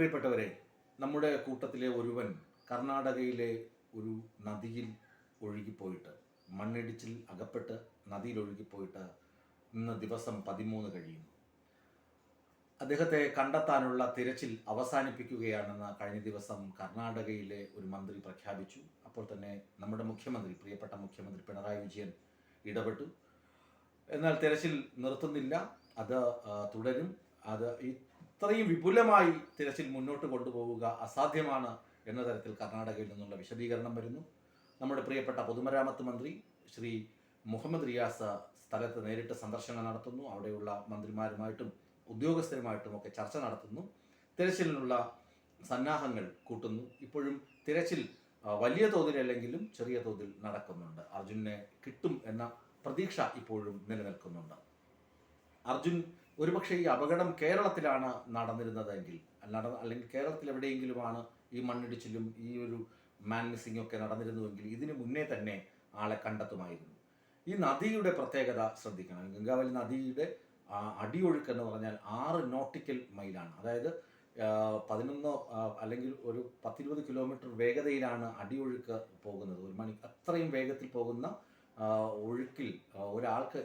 പ്രിയപ്പെട്ടവരെ നമ്മുടെ കൂട്ടത്തിലെ ഒരുവൻ കർണാടകയിലെ ഒരു നദിയിൽ ഒഴുകിപ്പോയിട്ട് മണ്ണിടിച്ചിൽ അകപ്പെട്ട് നദിയിൽ ഒഴുകിപ്പോയിട്ട് ഇന്ന് ദിവസം പതിമൂന്ന് കഴിയുന്നു. അദ്ദേഹത്തെ കണ്ടെത്താനുള്ള തിരച്ചിൽ അവസാനിപ്പിക്കുകയാണെന്ന് കഴിഞ്ഞ ദിവസം കർണാടകയിലെ ഒരു മന്ത്രി പ്രഖ്യാപിച്ചു. അപ്പോൾ തന്നെ നമ്മുടെ മുഖ്യമന്ത്രി പ്രിയപ്പെട്ട മുഖ്യമന്ത്രി പിണറായി വിജയൻ ഇടപെട്ടു. എന്നാൽ തിരച്ചിൽ നിർത്തുന്നില്ല. അത് തുടരും. അത് ഇത്രയും വിപുലമായി തിരച്ചിൽ മുന്നോട്ട് കൊണ്ടുപോവുക അസാധ്യമാണ് എന്ന തരത്തിൽ കർണാടകയിൽ നിന്നുള്ള വിശദീകരണം വരുന്നു. നമ്മുടെ പ്രിയപ്പെട്ട പൊതുമരാമത്ത് മന്ത്രി ശ്രീ മുഹമ്മദ് റിയാസ് സ്ഥലത്ത് നേരിട്ട് സന്ദർശനം നടത്തുന്നു. അവിടെയുള്ള മന്ത്രിമാരുമായിട്ടും ഉദ്യോഗസ്ഥരുമായിട്ടും ഒക്കെ ചർച്ച നടത്തുന്നു. തിരച്ചിലിനുള്ള സന്നാഹങ്ങൾ കൂട്ടുന്നു. ഇപ്പോഴും തിരച്ചിൽ വലിയ തോതിലല്ലെങ്കിലും ചെറിയ തോതിൽ നടക്കുന്നുണ്ട്. അർജുനെ കിട്ടും എന്ന പ്രതീക്ഷ ഇപ്പോഴും നിലനിൽക്കുന്നുണ്ട്. അർജുൻ ഒരുപക്ഷെ ഈ അപകടം കേരളത്തിലാണ് നടന്നിരുന്നതെങ്കിൽ നട അല്ലെങ്കിൽ കേരളത്തിൽ എവിടെയെങ്കിലുമാണ് ഈ മണ്ണിടിച്ചിലും ഈ ഒരു മാൻ മിസ്സിംഗ് ഒക്കെ നടന്നിരുന്നുവെങ്കിൽ ഇതിനു മുന്നേ തന്നെ ആളെ കണ്ടെത്തുമായിരുന്നു. ഈ നദിയുടെ പ്രത്യേകത ശ്രദ്ധിക്കണം. ഗംഗാവലി നദിയുടെ അടിയൊഴുക്ക് എന്ന് പറഞ്ഞാൽ ആറ് നോട്ടിക്കൽ മൈലാണ്. അതായത് പതിനൊന്നോ അല്ലെങ്കിൽ ഒരു പത്തിരുപത് കിലോമീറ്റർ വേഗതയിലാണ് അടിയൊഴുക്ക് പോകുന്നത്. ഒരു മണി അത്രയും വേഗത്തിൽ പോകുന്ന ഒഴുക്കിൽ ഒരാൾക്ക്